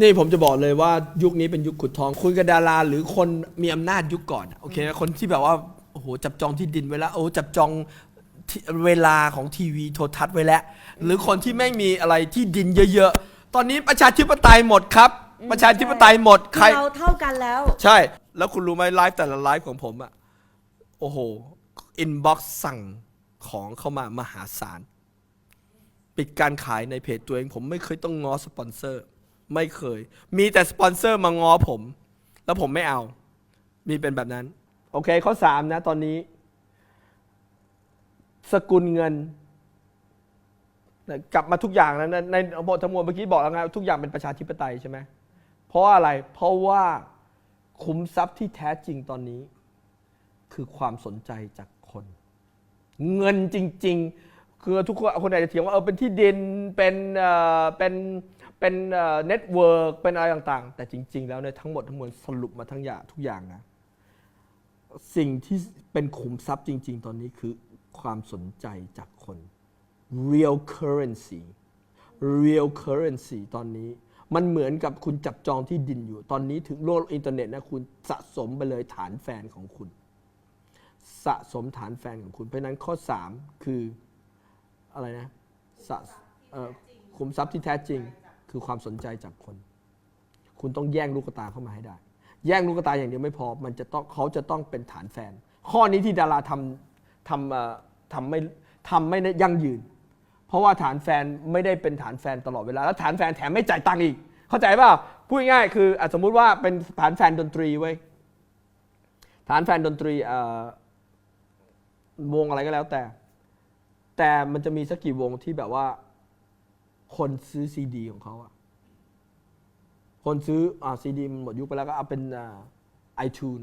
นี่ผมจะบอกเลยว่ายุคนี้เป็นยุคขุดทอง คุยกับดาราหรือคนมีอำนาจยุคก่อนอะโอเคคนที่แบบว่าโอ้โหจับจองที่ดินไว้แล้วโอ้จับจองที่เวลาของทีวีโทรทัศน์ไว้แล้ว หรือคนที่ไม่มีอะไรที่ดินเยอะๆ ตอนนี้ประชาธิปไตยหมดครับ ประชาธิปไตยหมดใคร เราเท่ากันแล้ว ใช่ แล้วคุณรู้ไหมไลฟ์แต่ละไลฟ์ของผมอะโอ้โห อินบ็อกซ์สั่งของเข้ามามหาศาล ปิดการขายในเพจตัวเอง ผมไม่เคยต้องง้อสปอนเซอร์ ไม่เคย มีแต่สปอนเซอร์มาง้อผม แล้วผมไม่เอา มีเป็นแบบนั้น โอเค ข้อสามนะตอนนี้ สกุลเงิน กลับมาทุกอย่างนะในในบททั้งมวลเมื่อกี้บอกแล้วไงทุกอย่างเป็นประชาธิปไตยใช่ไหมเพราะอะไร เพราะว่าคุ้มทรัพย์ที่แท้จริงตอนนี้ คือความสนใจจากคน เงินจริง ๆ คือทุกคนคนอาจจะเถียงว่าเออเป็นที่ดินเป็นเอ่อเป็นเป็นเน็ตเวิร์กเป็นอะไรต่างๆ แต่จริง ๆ แล้วเนี่ยทั้งหมดทั้งมวลสรุปมาทั้งอย่างทุกอย่างนะสิ่งที่เป็นขุมทรัพย์จริง ๆ ตอนนี้คือความสนใจจากคน real currency real currency ตอนนี้มันเหมือนกับคุณจับจองที่ดินอยู่ ตอนนี้ถึงโลกอินเทอร์เน็ตนะคุณสะสมไปเลยฐานแฟนของคุณ สะสมฐานแฟนของคุณ เพราะฉะนั้นข้อ 3 คือ อะไรนะสะเอ่อคุมทรัพย์ที่แท้จริง คือความสนใจจากคน คุณต้องแย่งลูกตาเข้ามาให้ได้ แย่งลูกตาอย่างเดียวไม่พอ มันจะต้องเขาจะต้องเป็นฐานแฟน ข้อนี้ที่ดาราทำทำเอ่อทำไม่ทำไม่ยั่งยืน เพราะว่าฐานแฟนไม่ได้เป็นฐานแฟนตลอดเวลา แล้วฐานแฟนแถมไม่จ่ายตังค์อีก เข้าใจเปล่าพูดง่ายคืออสมมุติว่าเป็นฐานแฟนดนตรีไว้ฐานแฟนดนตรีวงอะไรก็แล้วแต่ แต่มันจะมีสักกี่วงที่แบบว่า คนซื้อซีดีของเขาอะคนซื้ออ่าซีดีมันหมดยุคไปแล้วก็เอาเป็นไอทูน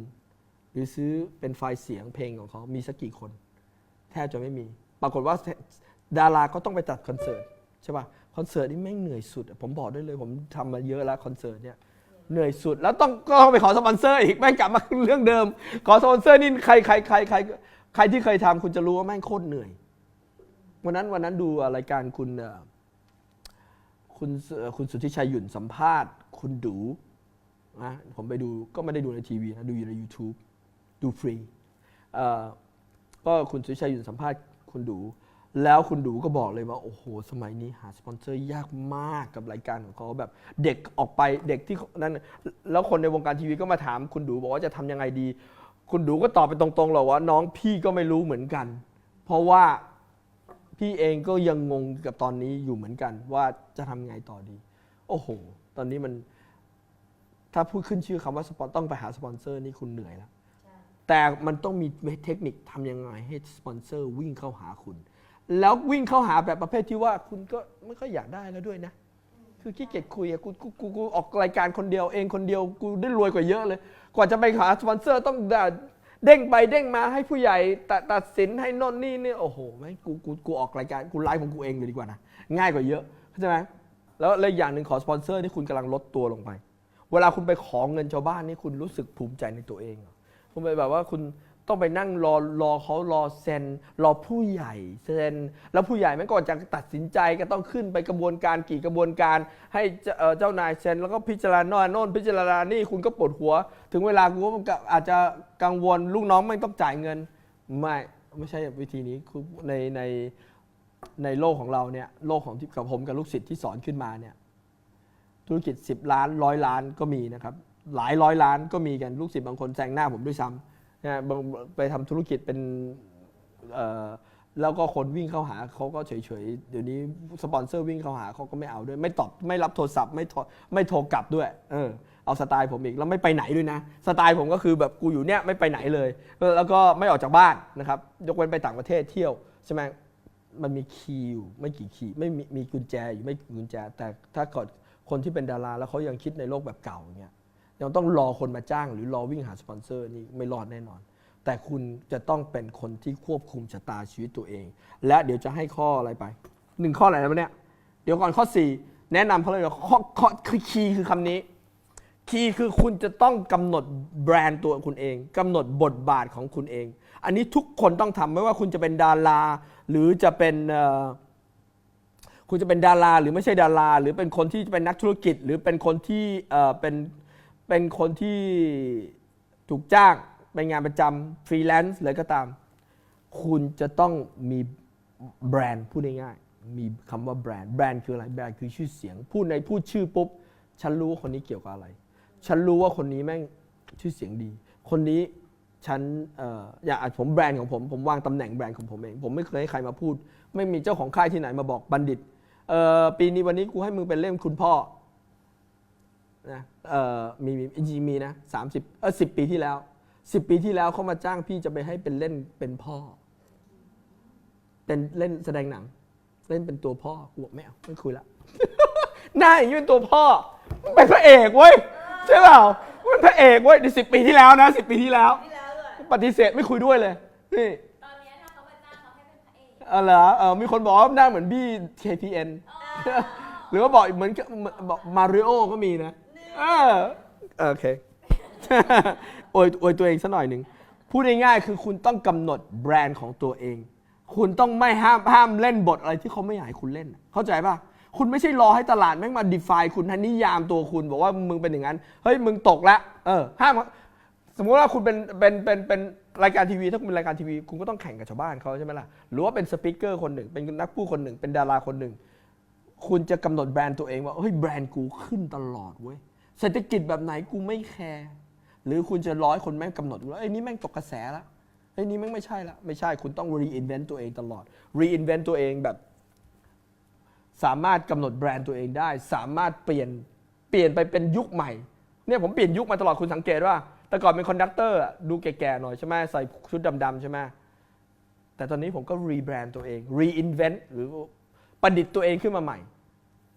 หรือซื้อเป็นไฟล์เสียงเพลงของเขามีสักกี่คน แทบจะไม่มี ปรากฏว่าดาราก็ต้องไปจัดคอนเสิร์ตใช่ป่ะคอนเสิร์ตนี่แม่งเหนื่อยสุด ผมบอกได้เลย ผมทำมาเยอะแล้วคอนเสิร์ตเนี่ยเหนื่อยสุด แล้วต้องก็ต้องไปขอสปอนเซอร์อีกแม่งกลับมาเรื่องเดิม ขอสปอนเซอร์นี่ใครใครใครใครใครที่เคยทำคุณจะรู้ว่าแม่งโคตรเหนื่อย วันนั้นวันนั้นดูรายการคุณคุณคุณสุทธิชัยหยุ่นสัมภาษณ์ คุณดูนะผมไปดูก็ไม่ได้ดูในทีวีนะดูอยู่ใน YouTube ดูฟรีอ่อก็คุณสุทธิชัยหยุ่นสัมภาษณ์คุณดู แล้วคุณดูก็บอกเลยว่า โอ้โห สมัยนี้หาสปอนเซอร์ยากมากกับรายการของเขาแบบเด็กออกไปเด็กที่นั้นแล้วคนในวงการทีวีก็มาถามคุณดูบอกว่าจะทำยังไงดี คุณดูก็ตอบไปตรงๆหรอว่า น้องพี่ก็ไม่รู้เหมือนกัน เพราะว่า พี่เองก็ยังงงกับตอนนี้อยู่เหมือนกัน ว่าจะทำไงต่อดี โอ้โห ตอนนี้มัน ถ้าพูดขึ้นชื่อคำว่าสปอนต้องไปหาสปอนเซอร์นี่คุณเหนื่อยแล้ว แต่มันต้องมีเทคนิคทำยังไงให้สปอนเซอร์วิ่งเข้าหาคุณ แล้ววิ่งเข้าหาแบบประเภทที่ว่าคุณก็ไม่ค่อยอยากได้แล้วด้วยนะ คือขี้เกียจคุยอะกูกูกูกูออกรายการคนเดียวเองคนเดียวกูได้รวยกว่าเยอะเลย กว่าจะไปหาสปอนเซอร์ต้องด่า เด้งไปเด้งมาให้ผู้ใหญ่ตัดตัดสินให้นนนี่เนี่ยโอ้โหแม่งกูกูกูออกรายการกูไลฟ์ของกูเองเลยดีกว่านะง่ายกว่าเยอะเข้าใจไหมแล้วเลยอย่างหนึ่งขอสปอนเซอร์ที่คุณกำลังลดตัวลงไป เวลาคุณไปขอเงินชาวบ้านนี่คุณรู้สึกภูมิใจในตัวเองหรอคุณไปแบบว่าคุณ ต้องไปนั่งรอรอเขารอเซ็นรอผู้ใหญ่เซ็นแล้วผู้ใหญ่แม่งก่อนจะตัดสินใจก็ต้องขึ้นไปกระบวนการกี่กระบวนการ ให้เจ้าจานายเซ็นแล้วก็พิจารณาโน่นพิจารณานี่คุณก็ปวดหัว ถึงเวลากูก็อาจจะกังวลลูกน้องไม่ต้องจ่ายเงินไม่ไม่ใช่วิธีนี้คือในในในโลกของเราเนี่ยโลกของที่กับผมกับลูกศิษย์ที่สอนขึ้นมาเนี่ยธุรกิจ 10 ล้านร้อยล้านก็มีนะครับหลายร้อยล้านก็มีกันลูกศิษย์บางคนแซงหน้าผมด้วยซ้ำ นะบางไปทำธุรกิจเป็นเอ่อแล้วก็คนวิ่งเข้าหาเขาก็เฉยๆ เดี๋ยวนี้สปอนเซอร์วิ่งเข้าหาเขาก็ไม่เอาด้วย ไม่ตอบไม่รับโทรศัพท์ไม่โทรไม่โทรกลับด้วยเออเอาสไตล์ผมอีกแล้วไม่ไปไหนด้วยนะสไตล์ผมก็คือแบบกูอยู่เนี่ยไม่ไปไหนเลย แล้วก็ไม่ออกจากบ้านนะครับยกเว้นไปต่างประเทศเที่ยวใช่ไหมมันมีคีย์อยู่ไม่กี่คีย์ไม่มีมีกุญแจอยู่ไม่กี่กุญแจ แต่ถ้าเกิดคนที่เป็นดาราแล้วเขายังคิดในโลกแบบเก่าอย่างเงี้ย ยังต้องรอคนมาจ้าง หรือรอวิ่งหาสปอนเซอร์นี่ไม่รอดแน่นอน แต่คุณจะต้องเป็นคนที่ควบคุมชะตาชีวิตตัวเอง และเดี๋ยวจะให้ข้ออะไรไปหนึ่งข้ออะไรนะเนี่ยเดี๋ยวก่อนข้อ 4 แนะนำเขาเลยข้อข้อคือคีย์คือคำนี้คีย์คือคุณจะต้องกำหนดแบรนด์ตัวคุณเองกำหนดบทบาทของคุณเอง อันนี้ทุกคนต้องทำไม่ว่าคุณจะเป็นดารา หรือจะเป็นคุณจะเป็นดารา หรือไม่ใช่ดารา หรือเป็นคนที่เป็นนักธุรกิจ หรือเป็นคนที่เป็น เป็นคนที่ถูกจ้างเป็นงานประจำฟรีแลนซ์เลยก็ตาม คุณจะต้องมีแบรนด์พูดง่ายๆมีคำว่าแบรนด์แบรนด์คืออะไรแบรนด์คือชื่อเสียง พูดในพูดชื่อปุ๊บ ฉันรู้ว่าคนนี้เกี่ยวกับอะไร ฉันรู้ว่าคนนี้แม่งชื่อเสียงดี คนนี้ฉันเอ่ออยากผมแบรนด์ของผม ผมวางตำแหน่งแบรนด์ของผมเอง ผมไม่เคยให้ใครมาพูด ไม่มีเจ้าของค่ายที่ไหนมาบอกบัณฑิตเอ่อปีนี้วันนี้กูให้มึงเป็นเล่มคุณพ่อ นะเอ่อมีมีจริงๆมีนะสามสิบเออสิบปีที่แล้วสิบปีที่แล้วเขามาจ้างพี่จะไปให้เป็นเล่นเป็นพ่อ เป็นเล่นแสดงหนัง เล่นเป็นตัวพ่อกูบอกไม่เอาไม่คุยละ หน้าอย่างนี้เป็นตัวพ่อมึงเป็นพระเอกเว้ยใช่เปล่ามึงเป็นพระเอกเว้ยในสิบปีที่แล้วนะสิบปีที่แล้ว ที่แล้วด้วยปฏิเสธไม่คุยด้วยเลยนี่ตอนเนี้ยถ้าเขามาจ้างเขาให้เป็นพระเอกเออเหรอเออมีคนบอกว่าหน้าเหมือนบี้ KPN หรือว่าบอกเหมือนเหมือนบอกมาริโอก็มีนะ เออโอเคโอยโอยตัวเองสักหน่อยหนึ่งพูดง่ายๆคือคุณต้องกำหนดแบรนด์ของตัวเอง คุณต้องไม่ห้ามห้ามเล่นบทอะไรที่เขาไม่อยากให้คุณเล่น เข้าใจป่ะ คุณไม่ใช่รอให้ตลาดแม่งมา define คุณให้นิยามตัวคุณ บอกว่ามึงเป็นอย่างนั้น เฮ้ยมึงตกแล้วเออห้ามสมมุติว่าคุณเป็นเป็นเป็นเป็นรายการทีวีถ้าคุณเป็นรายการทีวีคุณก็ต้องแข่งกับชาวบ้านเขาใช่ไหมล่ะหรือว่าเป็นสปิเกอร์คนหนึ่งเป็นนักพูดคนหนึ่งเป็นดาราคนหนึ่ง คุณจะกำหนดแบรนด์ตัวเองว่าเฮ้ยแบรนด์กูขึ้นตลอดเว้ย เศรษฐกิจแบบไหนกูไม่แคร์หรือคุณจะร้อยคนแม่งกำหนดว่าไอ้นี่แม่งตกกระแสละไอ้นี่แม่งไม่ใช่ละไม่ใช่คุณต้อง reinvent ตัวเองตลอด reinvent ตัวเองแบบ สามารถกำหนดแบรนด์ตัวเองได้ สามารถเปลี่ยนเปลี่ยนไปเป็นยุคใหม่เนี่ยผมเปลี่ยนยุคมาตลอดคุณสังเกตว่า แต่ก่อนเป็นคอนดักเตอร์ดูแก่ๆหน่อยใช่ไหมใส่ชุดดำๆใช่ไหมแต่ตอนนี้ผมก็รีแบรนด์ตัวเอง reinvent หรือประดิษฐ์ตัวเองขึ้นมาใหม่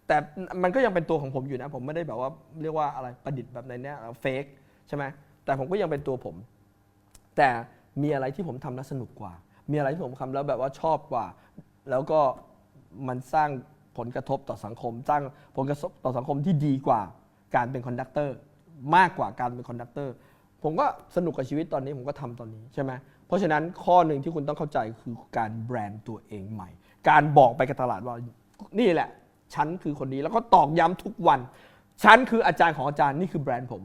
แต่มันก็ยังเป็นตัวของผมอยู่นะ ผมไม่ได้แบบว่าเรียกว่าอะไรประดิษฐ์แบบในเนี้ยเฟกใช่ไหมแต่ผมก็ยังเป็นตัวผม แต่มีอะไรที่ผมทำแล้วสนุกกว่า มีอะไรที่ผมทำแล้วแบบว่าชอบกว่า แล้วก็มันสร้างผลกระทบต่อสังคม สร้างผลกระทบต่อสังคมที่ดีกว่าการเป็นคอนดักเตอร์มากกว่าการเป็นคอนดักเตอร์ผมก็สนุกกับชีวิตตอนนี้ผมก็ทำตอนนี้ใช่ไหมเพราะฉะนั้นข้อหนึ่งที่คุณต้องเข้าใจคือการแบรนด์ตัวเองใหม่ การบอกไปกับตลาดว่านี่แหละ ฉันคือคนนี้แล้วก็ตอกย้ำทุกวัน ฉันคืออาจารย์ของอาจารย์นี่คือแบรนด์ผม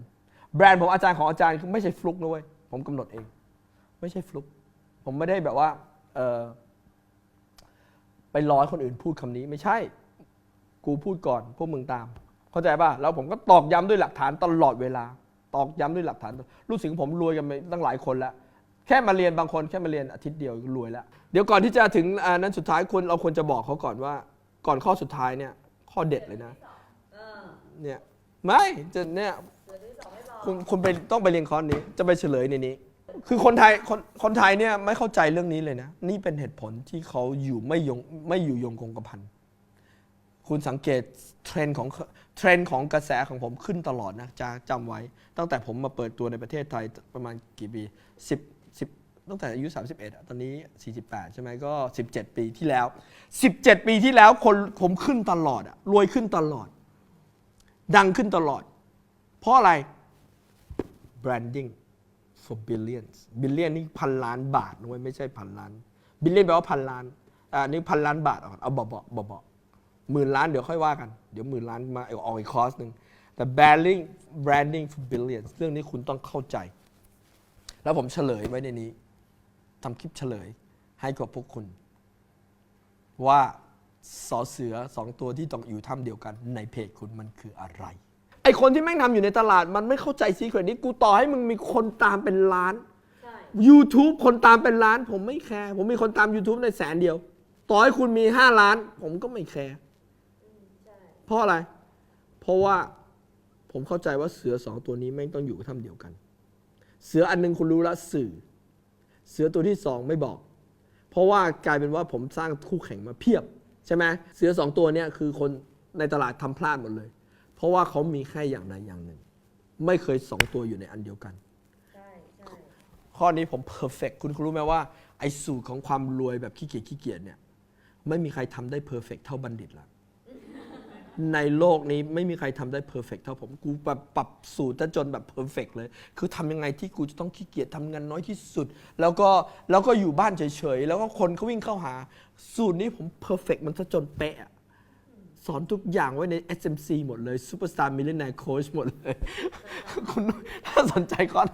แบรนด์ผมอาจารย์ของอาจารย์คือไม่ใช่ฟลุกนะเว้ยผมกำหนดเอง ไม่ใช่ฟลุกผมไม่ได้แบบว่าเออไปรอให้คนอื่นพูดคำนี้ไม่ใช่ กูพูดก่อนพวกมึงตาม เข้าใจป่ะแล้วผมก็ตอกย้ำด้วยหลักฐานตลอดเวลา ตอกย้ำด้วยหลักฐานรู้สึกผมรวยกันไปตั้งหลายคนแล้วแค่มาเรียนบางคนแค่มาเรียนอาทิตย์เดียวรวยแล้ว เดี๋ยวก่อนที่จะถึงนนั้นสุดท้ายคุณเราควรจะบอกเขาก่อนว่า ก่อนข้อสุดท้ายเนี่ย ข้อเด็ดเลยนะ เออเนี่ย ไม่จะเนี่ยเสือที่สองไม่บอกคุณคุณไปต้องไปเรียนคอร์สนี้ จะไปเฉลยในนี้ คือคนไทยคนคนไทยเนี่ยไม่เข้าใจเรื่องนี้เลยนะ นี่เป็นเหตุผลที่เขาอยู่ไม่ยงไม่อยู่ยงคงกระพัน คุณสังเกตเทรนด์ของเทรนด์ของกระแสของผมขึ้นตลอดนะจะจำไว้ ตั้งแต่ผมมาเปิดตัวในประเทศไทยประมาณกี่ปี10 10 ตั้งแต่อายุ 31อะตอนนี้ 48 ใช่ไหมก็ 17 ปีที่แล้ว 17 ปีที่แล้วคนผมขึ้นตลอดอะรวยขึ้นตลอด ดังขึ้นตลอด เพราะอะไร branding for billions billion นี่พันล้านบาทนะเว้ยไม่ใช่พันล้าน billion แปลว่าพันล้านอ่านี่พันล้านบาทเอาเอาเบาๆเบาๆหมื่นล้านเดี๋ยวค่อยว่ากัน เดี๋ยวหมื่นล้านมาเอาออกอีกคอร์สหนึ่งแต่ branding branding for billions เรื่องนี้คุณต้องเข้าใจ แล้วผมเฉลยไว้ในนี้ ทำคลิปเฉลยให้กับพวกคุณ ว่าสอเสือสองตัวที่ต้องอยู่ถ้ำเดียวกันในเพจคุณมันคืออะไร ไอคนที่แม่งทำอยู่ในตลาดมันไม่เข้าใจซีเครตนี้ กูต่อให้มึงมีคนตามเป็นล้านใช่ YouTube คนตามเป็นล้าน ผมไม่แคร์ผมมีคนตาม YouTube ในแสนเดียว ต่อให้คุณมี 5 ล้าน ผมก็ไม่แคร์ใช่เพราะอะไร เพราะว่าผมเข้าใจว่าเสือสองตัวนี้แม่งต้องอยู่ถ้ำเดียวกัน เสืออันหนึงคุณรู้ละสื่อ เสือตัวที่สองไม่บอก เพราะว่ากลายเป็นว่าผมสร้างคู่แข่งมาเพียบใช่ไหมเสือสองตัวเนี่ยคือคนในตลาดทำพลาดหมดเลย เพราะว่าเขามีแค่อย่างใดอย่างหนึ่ง ไม่เคยสองตัวอยู่ในอันเดียวกันใช่ข้อนี้ผมเพอร์เฟกคุณคุณรู้ไหมว่าไอ้สูตรของความรวยแบบขี้เกียจขี้เกียจเนี่ยไม่มีใครทำได้เพอร์เฟกเท่าบัณฑิตละ ในโลกนี้ไม่มีใครทำได้เพอร์เฟกเท่าผม กูแบบปรับสูตรจนแบบเพอร์เฟกเลย คือทำยังไงที่กูจะต้องขี้เกียจทำงานน้อยที่สุด แล้วก็แล้วก็อยู่บ้านเฉยๆ แล้วก็คนเขาวิ่งเข้าหา สูตรนี้ผมเพอร์เฟกมันซะจนเป๊ะสอนทุกอย่างไว้ใน SMC หมดเลย Superstar Millionaire Coach หมดเลย คุณถ้าสนใจคอส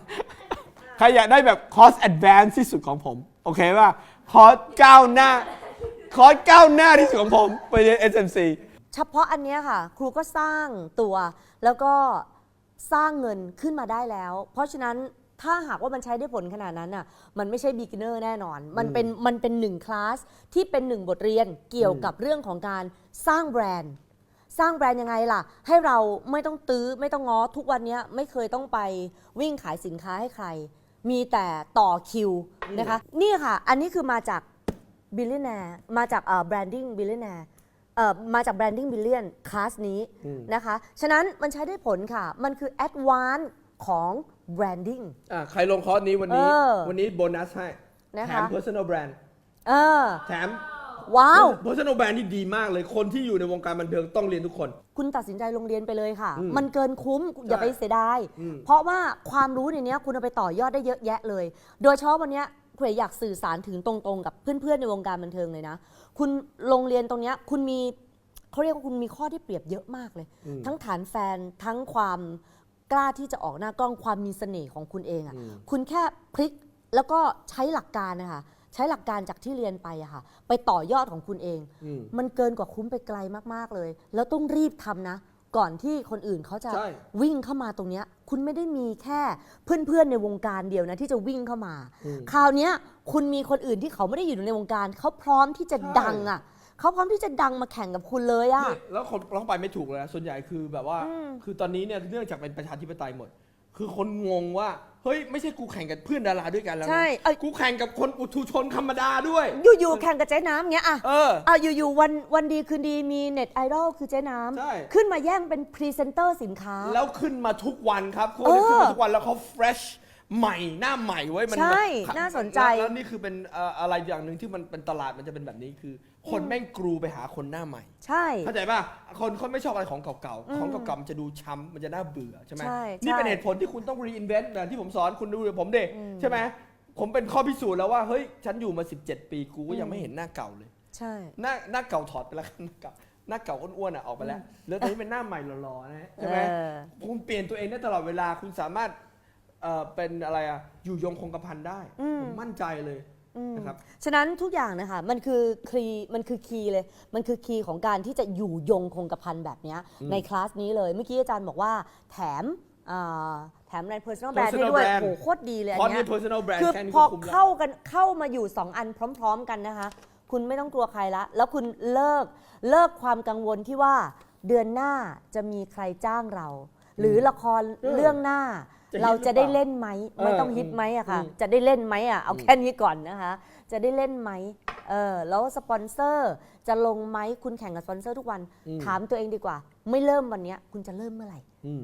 ใครอยากได้แบบคอร์ส Advanced ที่สุดของผม โอเคป่ะ คอร์สก้าวหน้า คอร์สก้าวหน้าที่สุดของผม ไปเรียน SMC เฉพาะอันเนี้ยค่ะ ครูก็สร้างตัว แล้วก็สร้างเงินขึ้นมาได้แล้ว เพราะฉะนั้นถ้าหากว่ามันใช้ได้ผลขนาดนั้นน่ะมันไม่ใช่ beginner แน่นอน มันเป็นมันเป็นหนึ่งคลาสที่เป็นหนึ่งบทเรียนเกี่ยวกับเรื่องของการสร้างแบรนด์ สร้างแบรนด์ยังไงล่ะ ให้เราไม่ต้องตื้อไม่ต้องง้อทุกวันเนี้ยไม่เคยต้องไปวิ่งขายสินค้าให้ใคร มีแต่ต่อคิวนะคะ นี่ค่ะ อันนี้คือมาจากบิลเล i น n ร์มาจากเอ่อ branding billionaire เอ่อมาจาก branding billion คลาสนี้นะคะ ฉะนั้นมันใช้ได้ผลค่ะ มันคือ advance ของ branding อะใครลงคอร์สนี้วันนี้ เออวันนี้โบนัสให้นะคะ แถม personal brand เออ แถม ว้าว personal brand นี่ดีมากเลยคนที่อยู่ในวงการบันเทิงต้องเรียนทุกคน คุณตัดสินใจลงเรียนไปเลยค่ะอืมมันเกินคุ้มอย่าไปเสียดาย อืม เพราะว่าความรู้ในเนี้ยคุณเอาไปต่อยอดได้เยอะแยะเลย โดยเฉพาะวันเนี้ยคุณอยากสื่อสารถึงตรงๆ กับเพื่อนๆในวงการบันเทิงเลยนะ คุณลงเรียนตรงเนี้ยคุณมีเขาเรียกว่าคุณมีข้อที่เปรียบเยอะมากเลยทั้งฐานแฟนทั้งความกล้าที่จะออกหน้ากล้องความมีเสน่ห์ของคุณเองอะ่ะคุณแค่พลิกแล้วก็ใช้หลักการนะคะใช้หลักการจากที่เรียนไปอะค่ะ ไปต่อยอดของคุณเอง อืม มันเกินกว่าคุ้มไปไกลมาก ๆ เลย แล้วต้องรีบทำนะ ก่อนที่คนอื่นเขาจะใช่ วิ่งเข้ามาตรงเนี้ยคุณไม่ได้มีแค่เพื่อนๆในวงการเดียวนะที่จะวิ่งเข้ามา คราวเนี้ยคุณมีคนอื่นที่เขาไม่ได้อยู่ในวงการเขาพร้อมที่จะใช่ดังอะเขาพร้อมที่จะดังมาแข่งกับคุณเลยอะ นี่แล้วคนร้องไปไม่ถูกเลยนะส่วนใหญ่คือแบบว่า อืม คือตอนนี้เนี่ยเนื่องจากเป็นประชาธิปไตยหมด คือคนงงว่า เฮ้ยไม่ใช่กูแข่งกับเพื่อนดาราด้วยกันแล้วนะใช่เอ้ย กูแข่งกับคนปุถุชนธรรมดาด้วย อยู่ๆแข่งกับเจ๊น้ำเงี้ยอะเอออะอยู่ๆวันวันดีคืนดีมีเน็ตไอดอลคือเจ๊น้ใช่ำขึ้นมาแย่งเป็นพรีเซนเตอร์สินค้า แล้วขึ้นมาทุกวันครับคนเออที่ขึ้นมาทุกวันแล้วเขา fresh ใหม่หน้าใหม่ไว้ยมันใช่แบบน่าสนใจ แล้วแล้วนี่คือเป็นเอ่ออะไรอย่างหนึ่งที่มันเป็นตลาดมันจะเป็นแบบนี้คือ คนแม่งกรูไปหาคนหน้าใหม่ ใช่ เข้าใจป่ะ คนเขาไม่ชอบอะไรของเก่าๆของเก่าๆมันจะดูช้ำ มันจะน่าเบื่อใช่ไหม ใช่นี่เป็นใช่เหตุผลที่คุณต้อง reinvent แบบที่ผมสอนคุณดูกับผมเด็กใช่ไหม ผมเป็นข้อพิสูจน์แล้วว่า เฮ้ย ฉันอยู่มา 17 ปีกูก็ยังไม่เห็นหน้าเก่าเลย ใช่ หน้าหน้าเก่าถอดไปแล้วหน้าเก่าหน้าเก่าอ้วนๆอะออกไปแล้ว แล้วตอนนี้เป็นหน้าใหม่หล่อๆนะใช่ไหมเออ คุณเปลี่ยนตัวเองได้ตลอดเวลาคุณสามารถ เอ่อเป็นอะไรอะอยู่ยงคงกระพันได้อืม ผมมั่นใจเลยนะครับ ฉะนั้นทุกอย่างนะคะมันคือคีย์มันคือคีย์เลย มันคือคีย์ของการที่จะอยู่ยงคงกระพันแบบเนี้ยในคลาสนี้เลยเมื่อกี้อาจารย์บอกว่าแถมอ่าแถมใน personal brand ให้ Personal ด้วย brand โอ้โหโคตรดีเลยอัคอร์สนนี้เนี้ย personal brand คือแค่นี้พอก็คุ้มแล้ว เข้ากันเข้ามาอยู่ 2 อันพร้อม ๆ กันนะคะ คุณไม่ต้องกลัวใครละ แล้วคุณเลิกเลิกความกังวลที่ว่า เดือนหน้าจะมีใครจ้างเรา หรือละครเรื่องหน้าจะฮิต เราจะได้หรือเปล่าเล่นไหมไม่เออต้องฮิตไหมอะค่ะอืมจะได้เล่นไหมอะเอาแค่นี้ก่อนนะคะ จะได้เล่นไหมเออแล้วสปอนเซอร์จะลงไหมคุณแข่งกับสปอนเซอร์ทุกวัน ถามตัวเองดีกว่า ไม่เริ่มวันเนี้ยคุณจะเริ่มเมื่อไหร่อืม